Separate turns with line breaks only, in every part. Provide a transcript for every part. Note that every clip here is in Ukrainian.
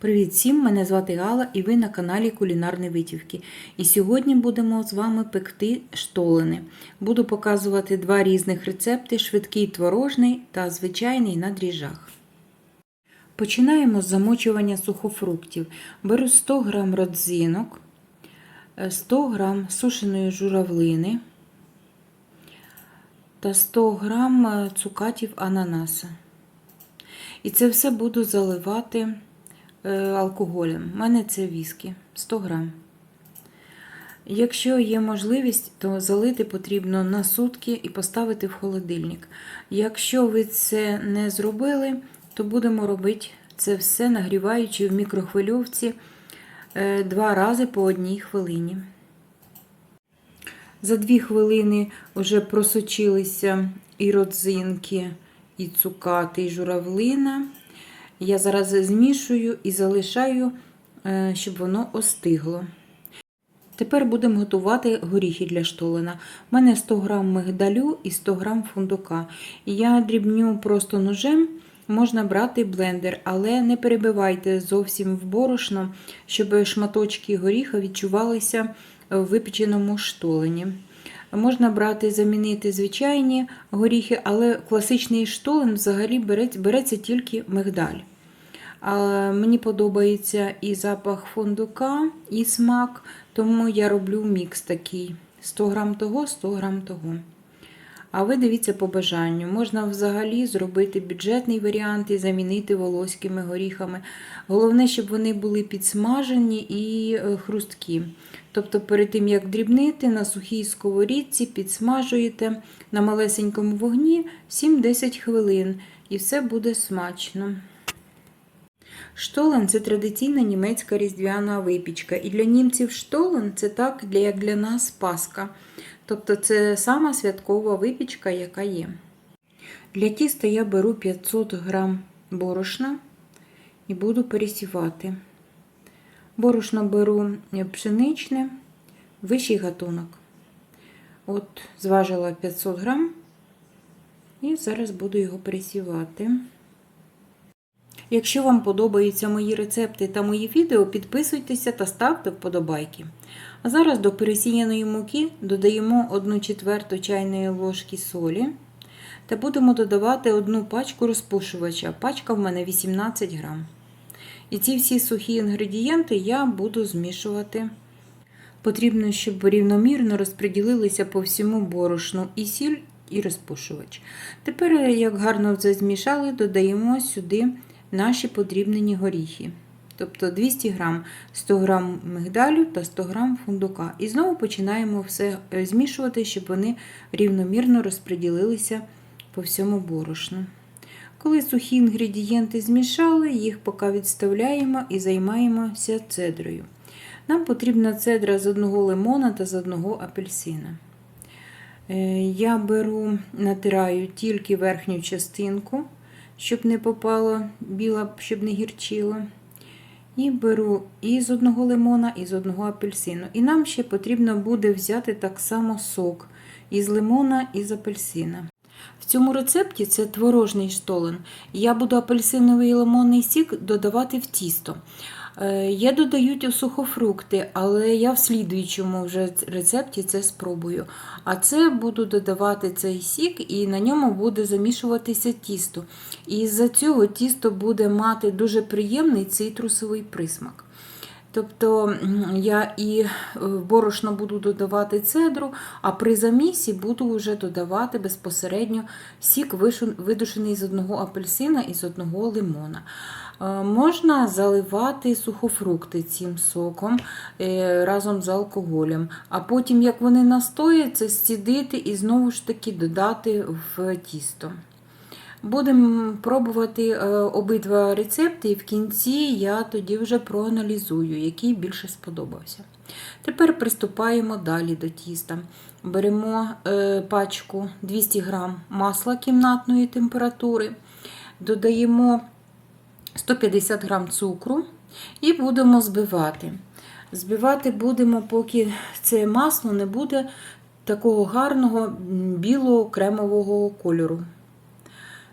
Привіт всім! Мене звати Гала і ви на каналі Кулінарні Витівки. І сьогодні будемо з вами пекти штолени. Буду показувати два різних рецепти: швидкий творожний та звичайний на дріжджах. Починаємо з замочування сухофруктів. Беру 100 г родзинок, 100 г сушеної журавлини та 100 г цукатів ананаса. І це все буду заливати е, алкоголем. У мене це віскі 100 грам. Якщо є можливість, то залити потрібно на сутки і поставити в холодильник. Якщо ви це не зробили, то будемо робити це все нагріваючи в мікрохвильовці е, два рази по одній хвилині. За дві хвилини вже просочилися і родзинки, і цукати, і журавлина. Я зараз змішую і залишаю, е, щоб воно остигло. Тепер будемо готувати горіхи для штолена. У мене 100 г мигдалю і 100 г фундука. Я дрібню просто ножем, можна брати блендер, але не перебивайте зовсім в борошно, щоб шматочки горіха відчувалися в випеченому штолені. Можна брати, замінити звичайні горіхи, але класичний штолен взагалі береться тільки мигдаль. Мені подобається і запах фундука, і смак, тому я роблю мікс такий: 100 грам того, 100 грам того. А ви дивіться по бажанню. Можна взагалі зробити бюджетний варіант і замінити волоськими горіхами. Головне, щоб вони були підсмажені і е, хрусткі. Тобто, перед тим, як дрібнити, на сухій сковорідці підсмажуєте на малесенькому вогні 7-10 хвилин, і все буде смачно. Штолен це традиційна німецька різдвяна випічка. І для німців штолен це так, як для нас паска. Тобто це сама святкова випічка, яка є. Для тіста я беру 500 г борошна і буду пересівати. Борошно беру пшеничне, вищий гатунок. От, зважила 500 грам, і зараз буду його пересівати. Якщо вам подобаються мої рецепти та мої відео, підписуйтеся та ставте вподобайки. А зараз до пересіяної муки додаємо 1 четверту чайної ложки солі та будемо додавати одну пачку розпушувача. Пачка в мене 18 грам. І ці всі сухі інгредієнти я буду змішувати. Потрібно, щоб рівномірно розподілилися по всьому борошну і сіль, і розпушувач. Тепер, як гарно це змішали, додаємо сюди наші подрібнені горіхи. Тобто 200 грам, 100 грам мигдалю та 100 грам фундука. І знову починаємо все змішувати, щоб вони рівномірно розподілилися по всьому борошну. Коли сухі інгредієнти змішали, їх поки відставляємо і займаємося цедрою. Нам потрібна цедра з одного лимона та з одного апельсина. Я беру, натираю тільки верхню частинку, щоб не попало біла, щоб не гірчило. І беру і з одного лимона, і з одного апельсину. І нам ще потрібно буде взяти так само сок із лимона і з апельсина. В цьому рецепті це творожний штолен. Я буду апельсиновий і лимонний сік додавати в тісто. Я додаю сухофрукти, але я в слідуючому вже рецепті це спробую. А це буду додавати цей сік, і на ньому буде замішуватися тісто. І з-за цього тісто буде мати дуже приємний цитрусовий присмак. Тобто я і в борошно буду додавати цедру, а при замісі буду вже додавати безпосередньо сік, видушений з одного апельсина і з одного лимона. Можна заливати сухофрукти цим соком разом з алкоголем, а потім, як вони настояться, зцідити і знову ж таки додати в тісто. Будемо пробувати обидва рецепти, і в кінці я тоді вже проаналізую, який більше сподобався. Тепер приступаємо далі до тіста. Беремо пачку 200 г масла кімнатної температури, додаємо 150 г цукру і будемо збивати. Збивати будемо, поки це масло не буде такого гарного білого кремового кольору.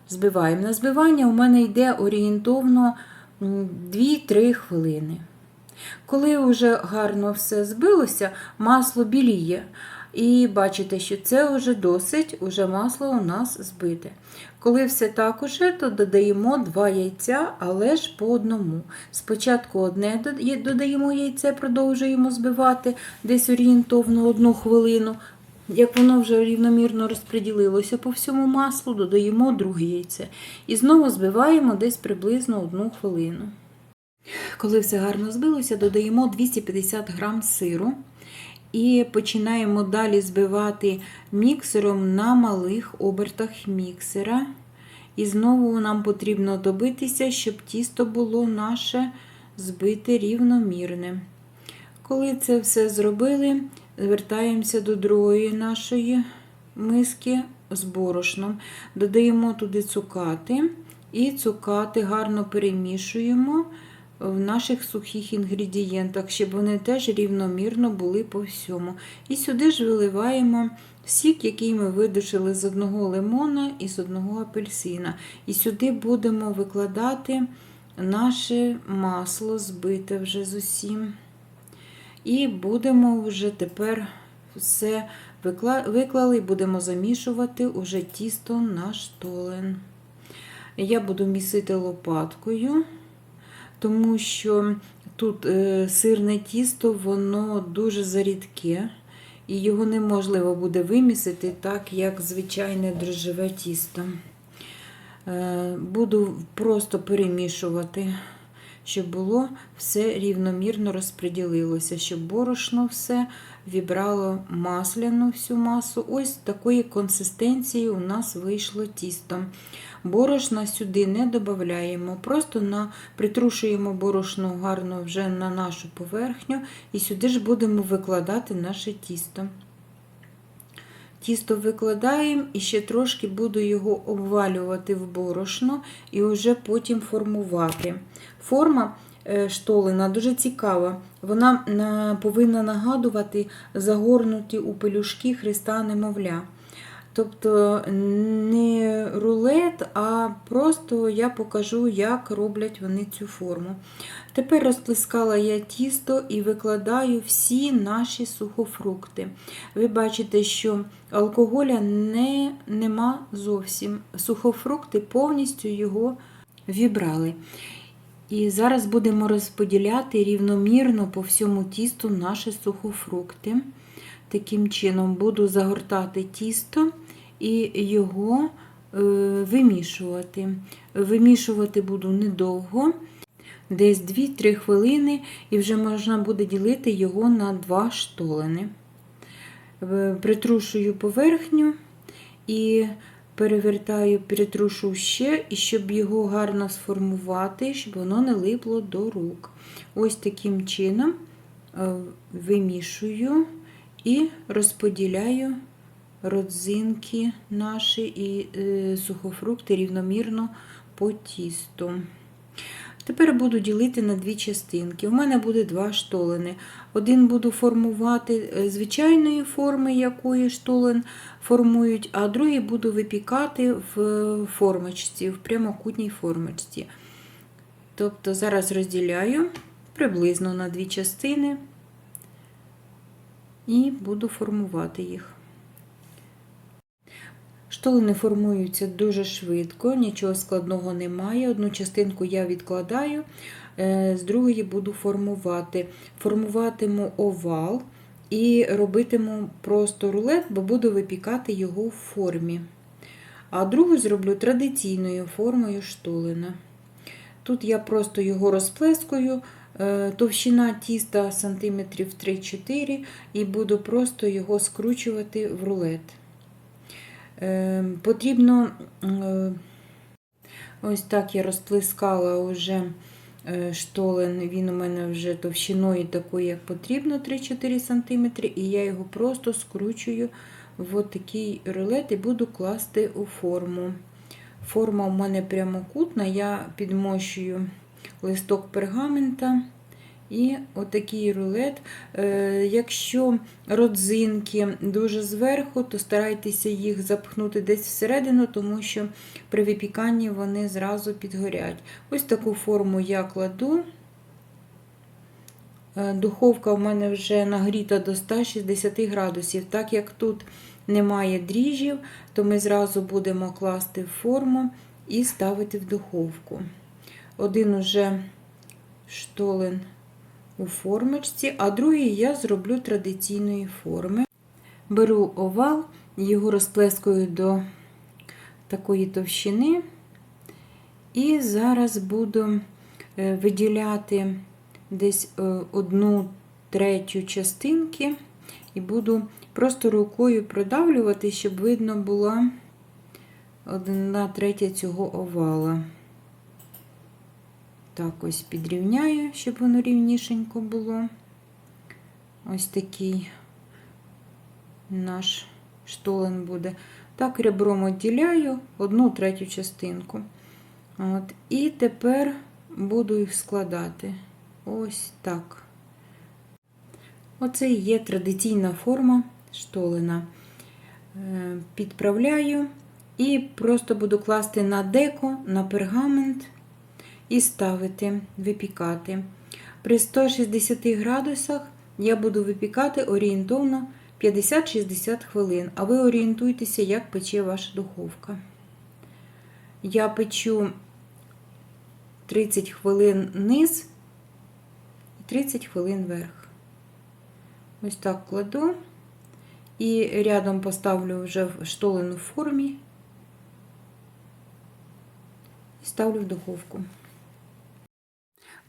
Збиваємо. На збивання у мене йде орієнтовно 2-3 хвилини. Коли вже гарно все збилося, масло біліє. І бачите, що це вже досить, уже масло у нас збите. Коли все так уже, то додаємо 2 яйця, але ж по одному. Спочатку одне додаємо яйце, продовжуємо збивати десь орієнтовно 1 хвилину. Як воно вже рівномірно розподілилося по всьому маслу, додаємо друге яйце. І знову збиваємо десь приблизно 1 хвилину. Коли все гарно збилося, додаємо 250 г сиру і починаємо далі збивати міксером на малих обертах міксера. І знову нам потрібно добитися, щоб тісто було наше збите рівномірне. Коли це все зробили, звертаємося до другої нашої миски з борошном. Додаємо туди цукати і цукати гарно перемішуємо в наших сухих інгредієнтах, щоб вони теж рівномірно були по всьому. І сюди ж виливаємо сік, який ми видушили з одного лимона і з одного апельсина. І сюди будемо викладати наше масло, збите вже з усім. І будемо вже тепер все виклали і будемо замішувати уже тісто на штолен. Я буду місити лопаткою, тому що тут е, сирне тісто, воно дуже зарідке, і його неможливо буде вимісити так, як звичайне дрожжеве тісто. Е, Буду просто перемішувати, щоб було все рівномірно розподілилося, щоб борошно все вібрало масляну всю масу. Ось такої консистенції у нас вийшло тісто. Борошна сюди не додаємо, просто на, притрушуємо борошно гарно вже на нашу поверхню і сюди ж будемо викладати наше тісто. Тісто викладаємо і ще трошки буду його обвалювати в борошно і вже потім формувати. Форма е, штолена дуже цікава. Вона повинна нагадувати загорнуті у пелюшки Христа немовля. Тобто не рулет, а просто я покажу, як роблять вони цю форму. Тепер розплескала я тісто і викладаю всі наші сухофрукти. Ви бачите, що алкоголя не, нема зовсім. Сухофрукти повністю його вібрали. І зараз будемо розподіляти рівномірно по всьому тісту наші сухофрукти. Таким чином буду загортати тісто і його е, вимішувати. Вимішувати буду недовго, десь 2-3 хвилини, і вже можна буде ділити його на два штолени. Е, Притрушую поверхню і перевертаю, перетрушую ще, і щоб його гарно сформувати, щоб воно не липло до рук. Ось таким чином е, вимішую і розподіляю родзинки наші і е, сухофрукти рівномірно по тісту. Тепер буду ділити на дві частинки. У мене буде два штолени. Один буду формувати е, звичайної форми, якої штолен формують, а другий буду випікати в формочці, в прямокутній формочці. Тобто зараз розділяю приблизно на дві частини і буду формувати їх. Штолени формуються дуже швидко, нічого складного немає. Одну частинку я відкладаю, е, з другої буду формувати. Формуватиму овал і робитиму просто рулет, бо буду випікати його в формі. А другу зроблю традиційною формою штолена. Тут я просто його розплескую, е, товщина тіста сантиметрів 3-4 і буду просто його скручувати в рулет. Е, Потрібно, е, ось так я розплескала вже е, штолен, він у мене вже товщиною такою, як потрібно, 3-4 см, і я його просто скручую в такий рулет і буду класти у форму. Форма у мене прямокутна, я підмощую листок пергамента І отакий рулет. Е, Якщо родзинки дуже зверху, то старайтеся їх запхнути десь всередину, тому що при випіканні вони зразу підгорять. Ось таку форму я кладу. Е, Духовка в мене вже нагріта до 160 градусів. Так як тут немає дріжджів, то ми зразу будемо класти в форму і ставити в духовку. Один уже штолен у формочці, а другий я зроблю традиційної форми. Беру овал, його розплескую до такої товщини, і зараз буду е, виділяти десь е, одну третю частинки і буду просто рукою продавлювати, щоб видно була одна третя цього овала. Так, ось підрівняю, щоб воно рівнішенько було. Ось такий наш штолен буде. Так, ребром відділяю одну третю частинку. От. І тепер буду їх складати. Ось так. Оце і є традиційна форма штолена. Е, Підправляю і просто буду класти на деко, на пергамент і ставити, випікати. При 160 градусах я буду випікати орієнтовно 50-60 хвилин, а ви орієнтуйтеся, як пече ваша духовка. Я печу 30 хвилин низ і 30 хвилин вверх. Ось так кладу і рядом поставлю вже в штолену формі і ставлю в духовку.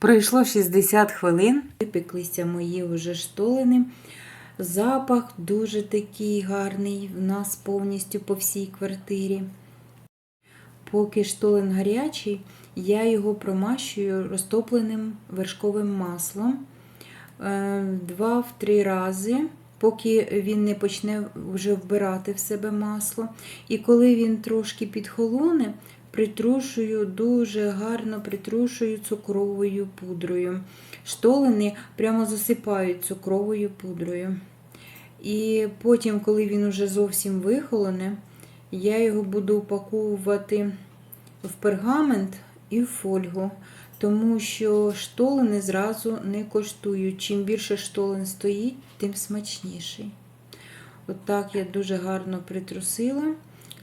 Пройшло 60 хвилин, випеклися мої вже штолени. Запах дуже такий гарний в нас повністю по всій квартирі. Поки штолен гарячий, я його промащую розтопленим вершковим маслом два-три рази, поки він не почне вже вбирати в себе масло. І коли він трошки підхолоне, притрушую дуже гарно притрушую цукровою пудрою. Штолени прямо засипають цукровою пудрою. І потім, коли він уже зовсім вихолоне, я його буду упаковувати в пергамент і в фольгу, тому що штолени зразу не коштують. Чим більше штолен стоїть, тим смачніший. Отак От я дуже гарно притрусила.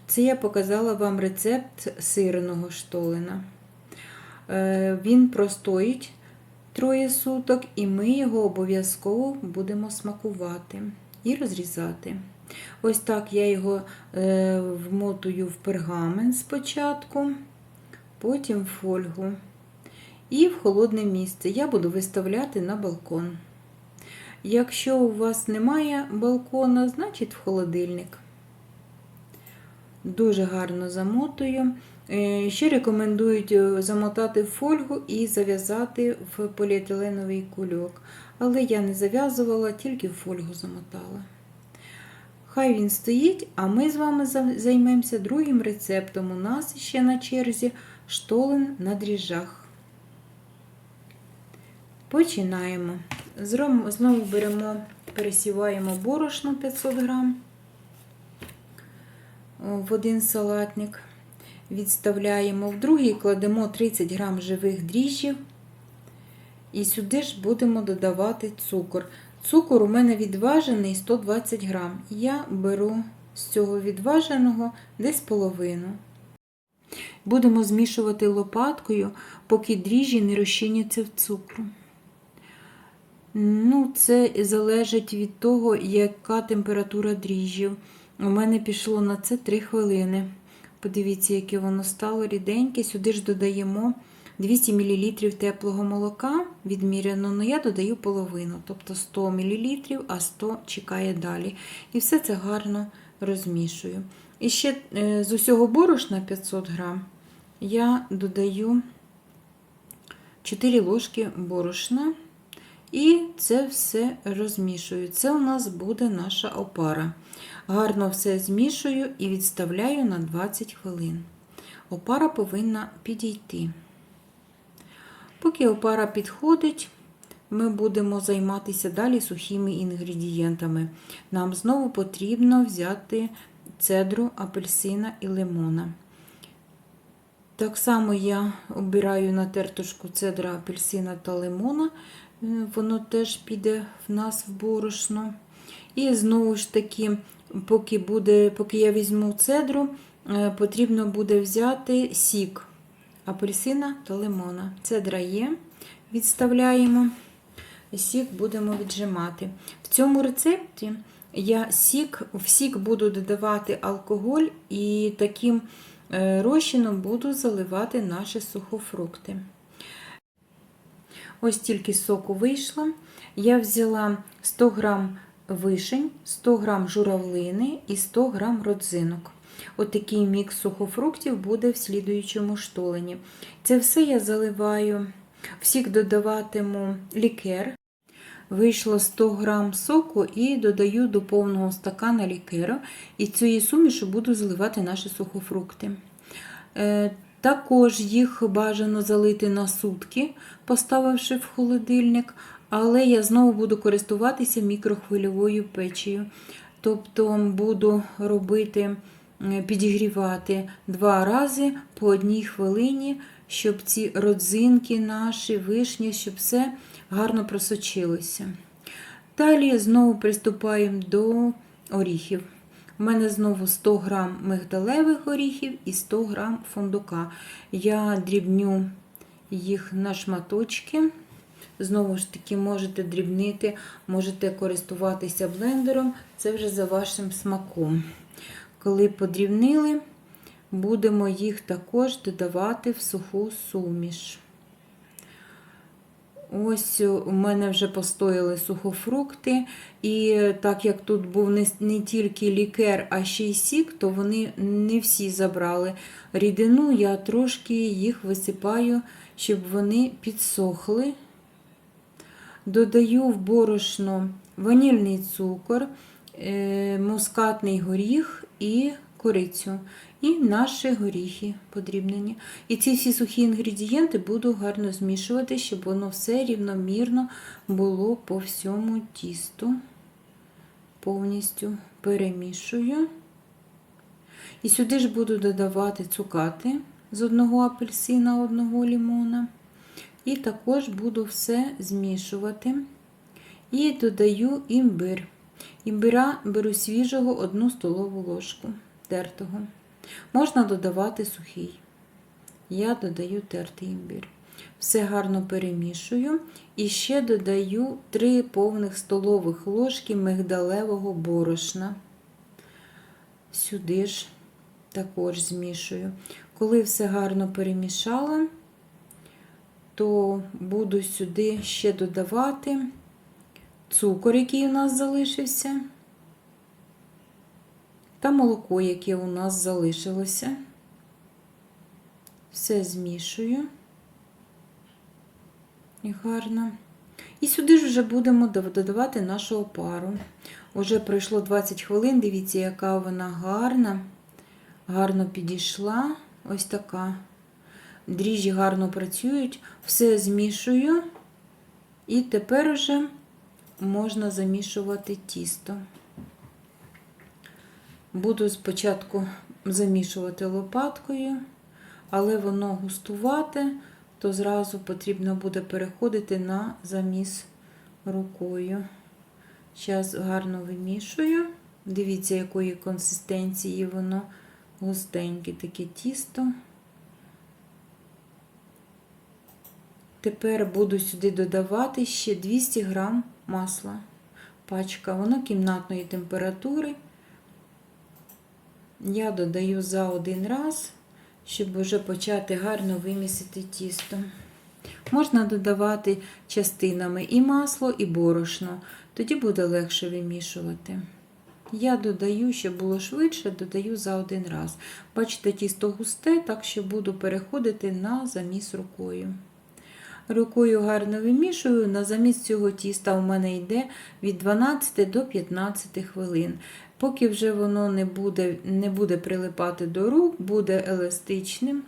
Це я показала вам рецепт сирного штолена. Е, Він простоїть троє суток, і ми його обов'язково будемо смакувати і розрізати. Ось так я його е, вмотую в пергамент спочатку, потім в фольгу і в холодне місце. Я буду виставляти на балкон. Якщо у вас немає балкона, значить в холодильник. Дуже гарно замотую. Е, ще рекомендують е, замотати фольгу і зав'язати в поліетиленовий кульок. Але я не зав'язувала, тільки фольгу замотала. Хай він стоїть, а ми з вами займемося другим рецептом. У нас ще на черзі штолен на дріжджах. Починаємо. Знову беремо, пересіваємо борошно 500 грам в один салатник. Відставляємо в другий, кладемо 30 грам живих дріжджів. І сюди ж будемо додавати цукор. Цукор у мене відважений 120 грам. Я беру з цього відваженого десь половину. Будемо змішувати лопаткою, поки дріжджі не розчиняться в цукру. Ну, Це залежить від того, яка температура дріжджів. У мене пішло на це 3 хвилини. Подивіться, яке воно стало ріденьке. Сюди ж додаємо 200 мл теплого молока відміряно, але я додаю половину, тобто 100 мл, а 100 чекає далі. І все це гарно розмішую. І ще е, з усього борошна 500 грам я додаю 4 ложки борошна. І це все розмішую. Це у нас буде наша опара. Гарно все змішую і відставляю на 20 хвилин. Опара повинна підійти. Поки опара підходить, ми будемо займатися далі сухими інгредієнтами. Нам знову потрібно взяти цедру апельсина і лимона. Так само я обираю на тертушку цедра апельсина та лимона, воно теж піде в нас в борошно. І знову ж таки, поки, буде, поки я візьму цедру, е, потрібно буде взяти сік апельсина та лимона. Цедра є, відставляємо, сік будемо віджимати. В цьому рецепті я сік, в сік буду додавати алкоголь і таким е, розчином буду заливати наші сухофрукти. Ось тільки соку вийшло. Я взяла 100 грам вишень, 100 грам журавлини і 100 грам родзинок. Отакий мікс сухофруктів буде в слідуючому штолені. Це все я заливаю, всіх додаватиму лікер. Вийшло 100 грам соку і додаю до повного стакана лікеру. І цією сумішу буду заливати наші сухофрукти. Також їх бажано залити на сутки, поставивши в холодильник, але я знову буду користуватися мікрохвильовою печею. Тобто буду робити, підігрівати два рази по одній хвилині, щоб ці родзинки наші, вишні, щоб все гарно просочилося. Далі знову приступаємо до оріхів. У мене знову 100 грам мигдалевих оріхів і 100 грам фундука. Я дрібню їх на шматочки. Знову ж таки, можете дрібнити, можете користуватися блендером, це вже за вашим смаком. Коли подрібнили, будемо їх також додавати в суху суміш. Ось у мене вже постояли сухофрукти, і так як тут був не, не тільки лікер, а ще й сік, то вони не всі забрали рідину, я трошки їх висипаю, щоб вони підсохли. Додаю в борошно ванільний цукор, е, мускатний горіх і корицю. І наші горіхи подрібнені. І ці всі сухі інгредієнти буду гарно змішувати, щоб воно все рівномірно було по всьому тісту. Повністю перемішую. І сюди ж буду додавати цукати з одного апельсина, одного лимона. І також буду все змішувати. І додаю імбир. Імбира беру свіжого 1 столову ложку тертого. Можна додавати сухий. Я додаю тертий імбир. Все гарно перемішую. І ще додаю 3 повних столових ложки мигдалевого борошна. Сюди ж також змішую. Коли все гарно перемішала, то буду сюди ще додавати цукор, який у нас залишився, та молоко, яке у нас залишилося. Все змішую і гарно. І сюди ж вже будемо додавати нашу опару. Уже пройшло 20 хвилин, дивіться, яка вона гарна, гарно підійшла. Ось така. Дріжджі гарно працюють, все змішую, і тепер вже можна замішувати тісто. Буду спочатку замішувати лопаткою, але воно густувате, то зразу потрібно буде переходити на заміс рукою. Зараз гарно вимішую. Дивіться, якої консистенції воно густеньке таке тісто. Тепер буду сюди додавати ще 200 грам масла. Пачка, воно кімнатної температури. Я додаю за один раз, щоб вже почати гарно вимісити тісто. Можна додавати частинами і масло, і борошно, тоді буде легше вимішувати. Я додаю, щоб було швидше, додаю за один раз. Бачите, тісто густе, так що буду переходити на заміс рукою. Рукою гарно вимішую, на замість цього тіста у мене йде від 12 до 15 хвилин. Поки вже воно не буде, не буде прилипати до рук, буде еластичним.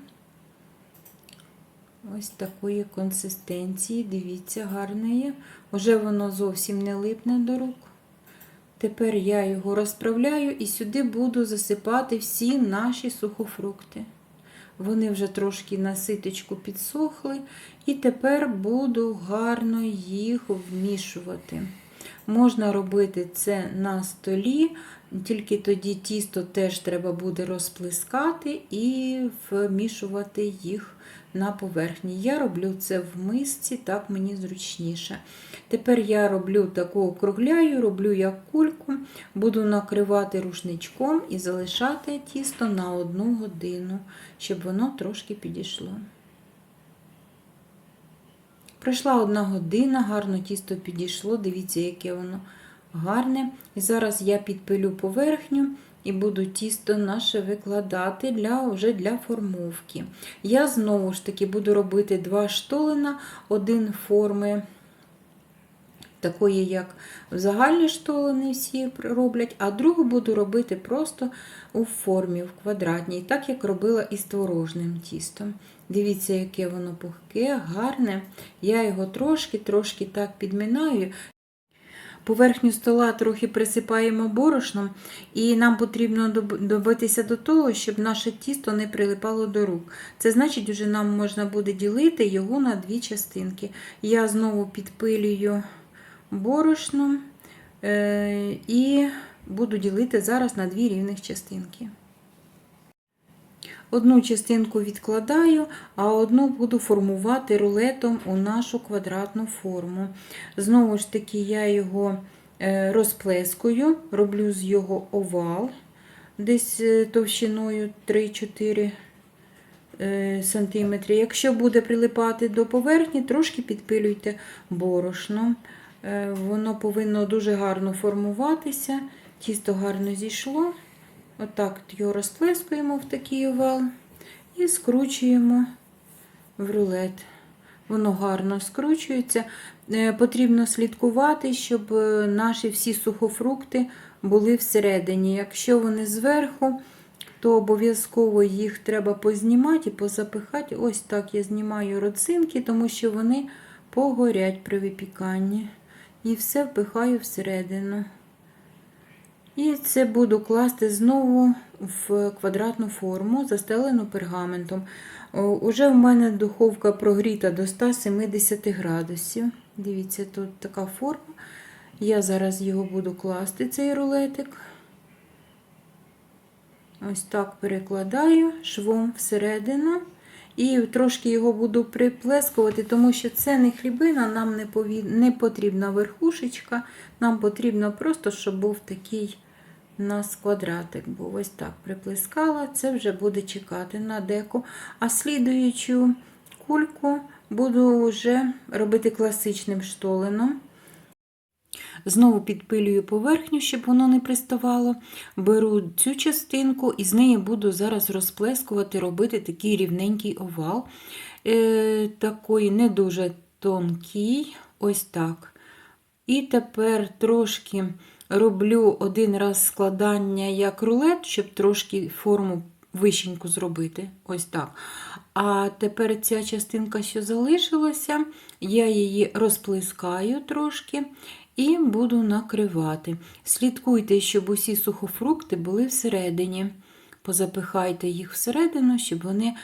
Ось такої консистенції. Дивіться, гарне є. Уже воно зовсім не липне до рук. Тепер я його розправляю і сюди буду засипати всі наші сухофрукти. Вони вже трошки на ситочку підсохли, і тепер буду гарно їх вмішувати. Можна робити це на столі, тільки тоді тісто теж треба буде розплескати і вмішувати їх на поверхні. Я роблю це в мисці, так мені зручніше. Тепер я роблю таку округляю, роблю як кульку, буду накривати рушничком і залишати тісто на одну годину, щоб воно трошки підійшло. Пройшла одна година, гарно тісто підійшло, дивіться, яке воно гарне. І зараз я підпилю поверхню і буду тісто наше викладати для, вже для формовки. Я знову ж таки буду робити два штолена, один форми. Такої, як загальні штолени всі роблять, а другу буду робити просто у формі, в квадратній, так як робила із творожним тістом. Дивіться, яке воно пухке, гарне. Я його трошки-трошки так підмінаю. Поверхню стола трохи присипаємо борошном, і нам потрібно добитися до того, щоб наше тісто не прилипало до рук. Це значить, вже нам можна буде ділити його на дві частинки. Я знову підпилюю борошном е, і буду ділити зараз на дві рівних частинки. Одну частинку відкладаю, а одну буду формувати рулетом у нашу квадратну форму. Знову ж таки, я його е, розплескую, роблю з його овал, десь е, товщиною 3-4 см. Якщо буде прилипати до поверхні, трошки підпилюйте борошном. Е, воно повинно дуже гарно формуватися, тісто гарно зійшло. Отак його розплескуємо в такий овал і скручуємо в рулет. Воно гарно скручується. Е, потрібно слідкувати, щоб е, наші всі сухофрукти були всередині. Якщо вони зверху, то обов'язково їх треба познімати і позапихати. Ось так я знімаю родзинки, тому що вони погорять при випіканні. І все впихаю всередину. І це буду класти знову в квадратну форму, застелену пергаментом. Уже в мене духовка прогріта до 170 градусів. Дивіться, тут така форма. Я зараз його буду класти, цей рулетик. Ось так перекладаю швом всередину. І трошки його буду приплескувати, тому що це не хлібина, нам не, не потрібна верхушечка, нам потрібно просто, щоб був такий у нас квадратик. Був ось так приплескала, це вже буде чекати на деко. А слідуючу кульку буду вже робити класичним штоленом. Знову підпилюю поверхню, щоб воно не приставало. Беру цю частинку і з неї буду зараз розплескувати, робити такий рівненький овал. Е, Такий не дуже тонкий, ось так. І тепер трошки роблю один раз складання як рулет, щоб трошки форму вищеньку зробити. Ось так. А тепер ця частинка, що залишилася, я її розплескаю трошки і буду накривати. Слідкуйте, щоб усі сухофрукти були всередині. Позапихайте їх всередину, щоб вони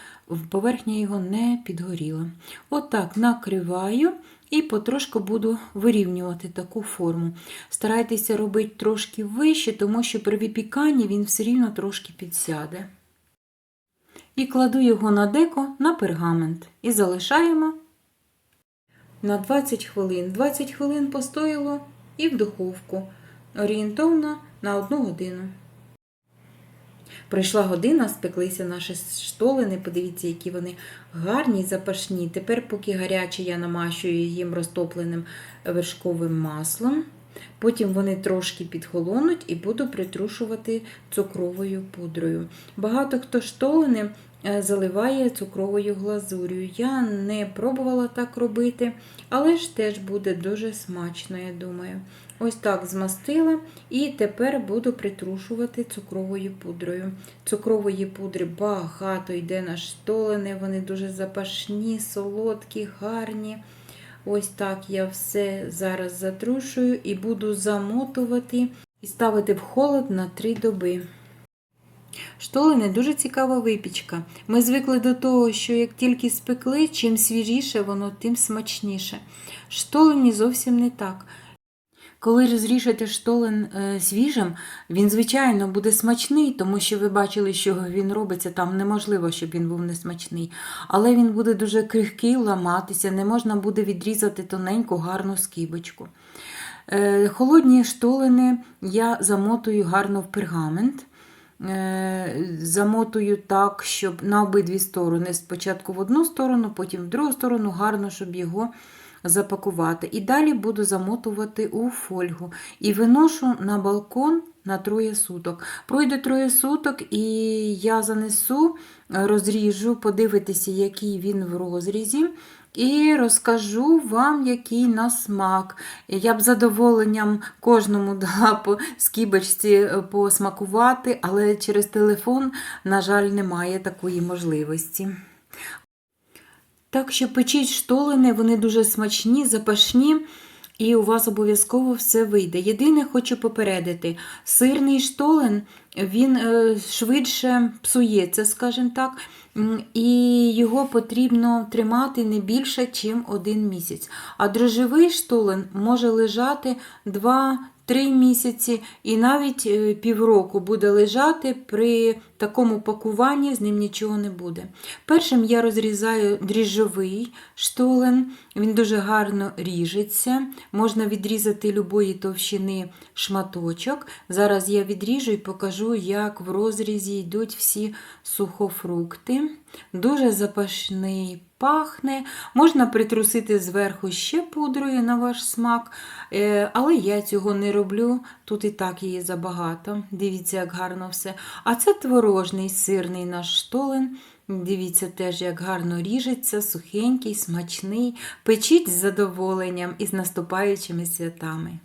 поверхня його не підгоріла. Отак накриваю і потрошку буду вирівнювати таку форму. Старайтеся робити трошки вище, тому що при випіканні він все рівно трошки підсяде. І кладу його на деко на пергамент і залишаємо на 20 хвилин. 20 хвилин постояло і в духовку. Орієнтовно на 1 годину. Прийшла година, спеклися наші штолини, подивіться, які вони гарні запашні. Тепер, поки гарячі, я намащую їм розтопленим вершковим маслом. Потім вони трошки підхолонуть і буду притрушувати цукровою пудрою. Багато хто штолини заливає цукровою глазур'ю. Я не пробувала так робити, але ж теж буде дуже смачно, я думаю. Ось так змастила і тепер буду притрушувати цукровою пудрою. Цукрової пудри багато йде на штолени, вони дуже запашні, солодкі, гарні. Ось так я все зараз затрушую і буду замотувати і ставити в холод на 3 доби. Штолени дуже цікава випічка. Ми звикли до того, що як тільки спекли, чим свіжіше воно, тим смачніше. Штолені зовсім не так. Коли розріжете штолен е, свіжим, він, звичайно, буде смачний, тому що ви бачили, що він робиться, там неможливо, щоб він був несмачний. Але він буде дуже крихкий, ламатися, не можна буде відрізати тоненьку гарну скибочку. Е, Холодні штолени я замотую гарно в пергамент. Е, Замотую так, щоб на обидві сторони, спочатку в одну сторону, потім в другу сторону, гарно, щоб його запакувати. І далі буду замотувати у фольгу. І виношу на балкон на троє суток. Пройде троє суток, і я занесу, розріжу, подивитися, який він в розрізі. І розкажу вам, який на смак. Я б задоволенням кожному дала по скібочці посмакувати, але через телефон, на жаль, немає такої можливості. Так що печіть штолени, вони дуже смачні, запашні, і у вас обов'язково все вийде. Єдине, хочу попередити: сирний штолен він е, швидше псується, скажімо так, і його потрібно тримати не більше, ніж один місяць. А дрожжевий штолен може лежати 2 Три місяці і навіть е, півроку буде лежати при такому пакуванні, з ним нічого не буде. Першим я розрізаю дріжджовий штолен, він дуже гарно ріжеться. Можна відрізати любої товщини шматочок. Зараз я відріжу і покажу, як в розрізі йдуть всі сухофрукти. Дуже запашний пахне. Можна притрусити зверху ще пудрою на ваш смак, е, але я цього не роблю. Тут і так її забагато. Дивіться, як гарно все. А це творожний сирний наш штолен. Дивіться теж, як гарно ріжеться, сухенький, смачний. Печіть з задоволенням і з наступаючими святами.